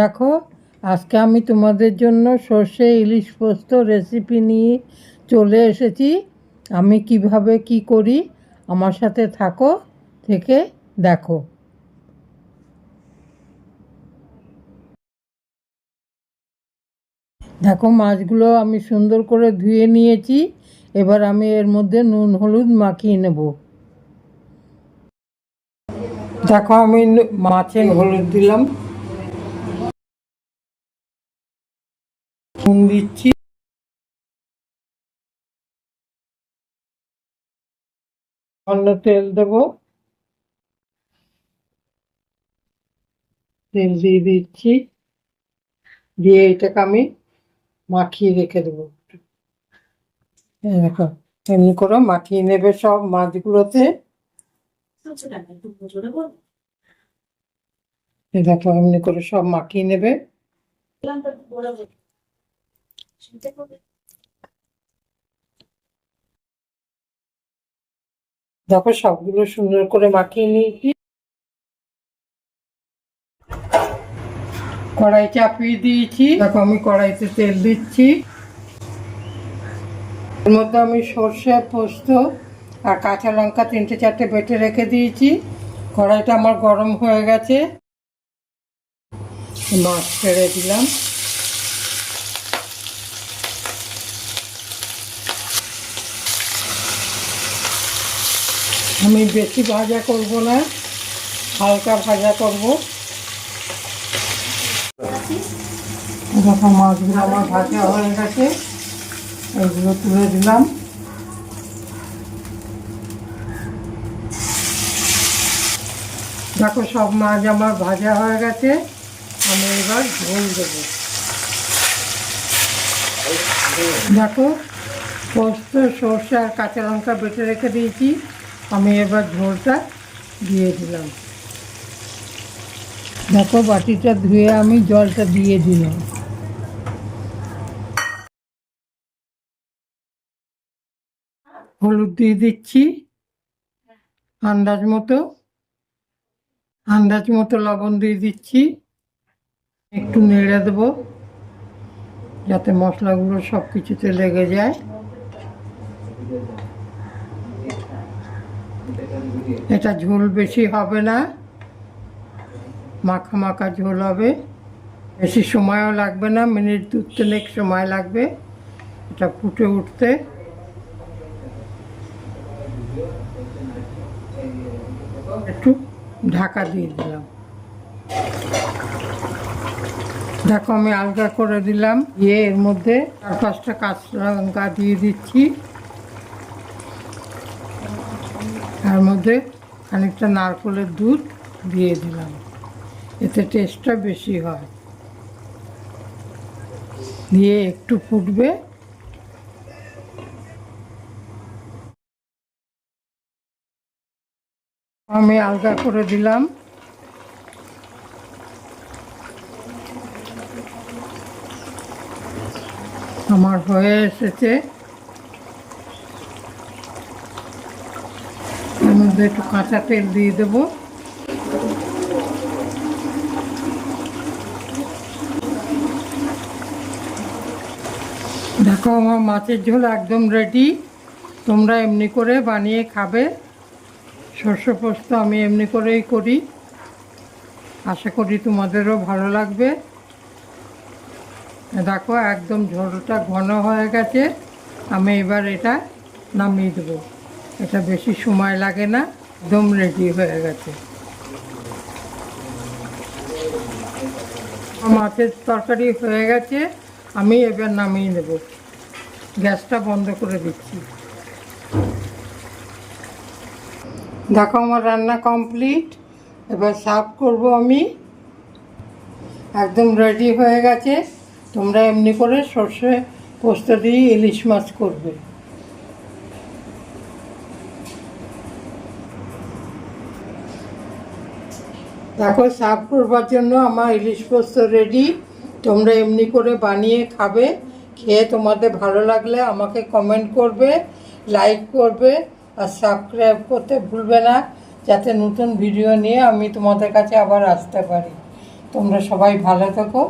দেখো, আজকে আমি তোমাদের জন্য সর্ষে ইলিশ পোস্ত রেসিপি নিয়ে চলে এসেছি। আমি কীভাবে কি করি, আমার সাথে থাকো, থেকে দেখো। দেখো, মাছগুলো আমি সুন্দর করে ধুয়ে নিয়েছি। এবার আমি এর মধ্যে নুন, হলুদ মাখিয়ে নেব। দেখো, আমি মাছে হলুদ দিলাম। নুন দিচ্ছি। অন্য তেল দেবো। তেল দিয়ে দিচ্ছি। দিয়ে এটাকে আমি মাখিয়ে রেখে দেবো। দেখো, এমনি করে, মাখিয়ে নেবে সব মাছগুলোতে। দেখো, এমনি করে সব মাখিয়ে নেবে। দেখো, সবগুলো সুন্দর করে মাখিয়ে নিয়েছি কড়াই চাপিয়ে দিয়েছি। দেখো, আমি কড়াইতে তেল দিচ্ছি। এর মধ্যে আমি সর্ষে পোস্ত আর কাঁচা লঙ্কা তিনটে চারটে বেটে রেখে দিয়েছি। কড়াইটা আমার গরম হয়ে গেছে। মাছ ছেড়ে দিলাম। আমি বেশি ভাজা করব না, হালকা ভাজা করব। দেখো মাছগুলো আমার ভাজা হয়ে গেছে, এগুলো তুলে দিলাম। দেখো সব মাছ আমার ভাজা হয়ে গেছে, আমি এবার ঝোল দেবো। দেখো পোস্ত, সর্ষে আর কাঁচা লঙ্কা বেটে রেখে দিয়েছি। আমি এবার ঝোলটা দিয়ে দিলাম। দেখো বাটিটা ধুয়ে আমি জলটা দিয়ে দিলাম। হলুদ দিয়ে দিচ্ছি। আন্দাজ মতো। আন্দাজ মতো লবণ দিয়ে দিচ্ছি। একটু নেড়ে দেবো। যাতে মশলাগুলো সব কিছুতে লেগে যায়। এটা ঝোল বেশি হবে না। মাখা মাখা ঝোল হবে। বেশি সময়ও লাগবে না, মিনিট দু তিনেক সময় লাগবে এটা ফুটে উঠতে। একটু ঢাকা দিয়ে দিলাম। দেখো আমি আলগা করে দিলাম। দিয়ে এর মধ্যে চার পাঁচটা কাঁচা লঙ্কা দিয়ে দিচ্ছি। তার মধ্যে খানিকটা নারকেলের দুধ দিয়ে দিলাম। এতে টেস্টটা বেশি হয়। দিয়ে একটু ফুটবে। আমি আলগা করে দিলাম। আমার হয়ে এসেছে এর মধ্যে একটু কাঁচা তেল দিয়ে দেবো। দেখো, আমার মাছের ঝোল একদম রেডি তোমরা এমনি করে বানিয়ে খাবে। শস্য পোস্ত আমি এমনি করেই করি। আশা করি তোমাদেরও ভালো লাগবে। দেখো, একদম ঝোলটা ঘন হয়ে গেছে। আমি এবার এটা নামিয়ে দেবো। এটা বেশি সময় লাগে না, একদম রেডি হয়ে গেছে। মাছের তরকারি হয়ে গেছে, আমি এবার নামিয়ে নেব। গ্যাসটা বন্ধ করে দিচ্ছি। দেখো আমার রান্না কমপ্লিট এবার সার্ভ করব আমি। একদম রেডি হয়ে গেছে। তোমরা এমনি করে সর্ষে পোস্ত দিয়ে ইলিশ মাছ করবে। দেখো শাক করবার জন্য আমার ইলিশ পোস্ত রেডি তোমরা এমনি করে বানিয়ে খাবে। খেয়ে তোমাদের ভালো লাগলে আমাকে কমেন্ট করবে লাইক করবে আর সাবস্ক্রাইব করতে ভুলবে না, যাতে নতুন ভিডিও নিয়ে আমি তোমাদের কাছে আবার আসতে পারি। তোমরা সবাই ভালো থেকো।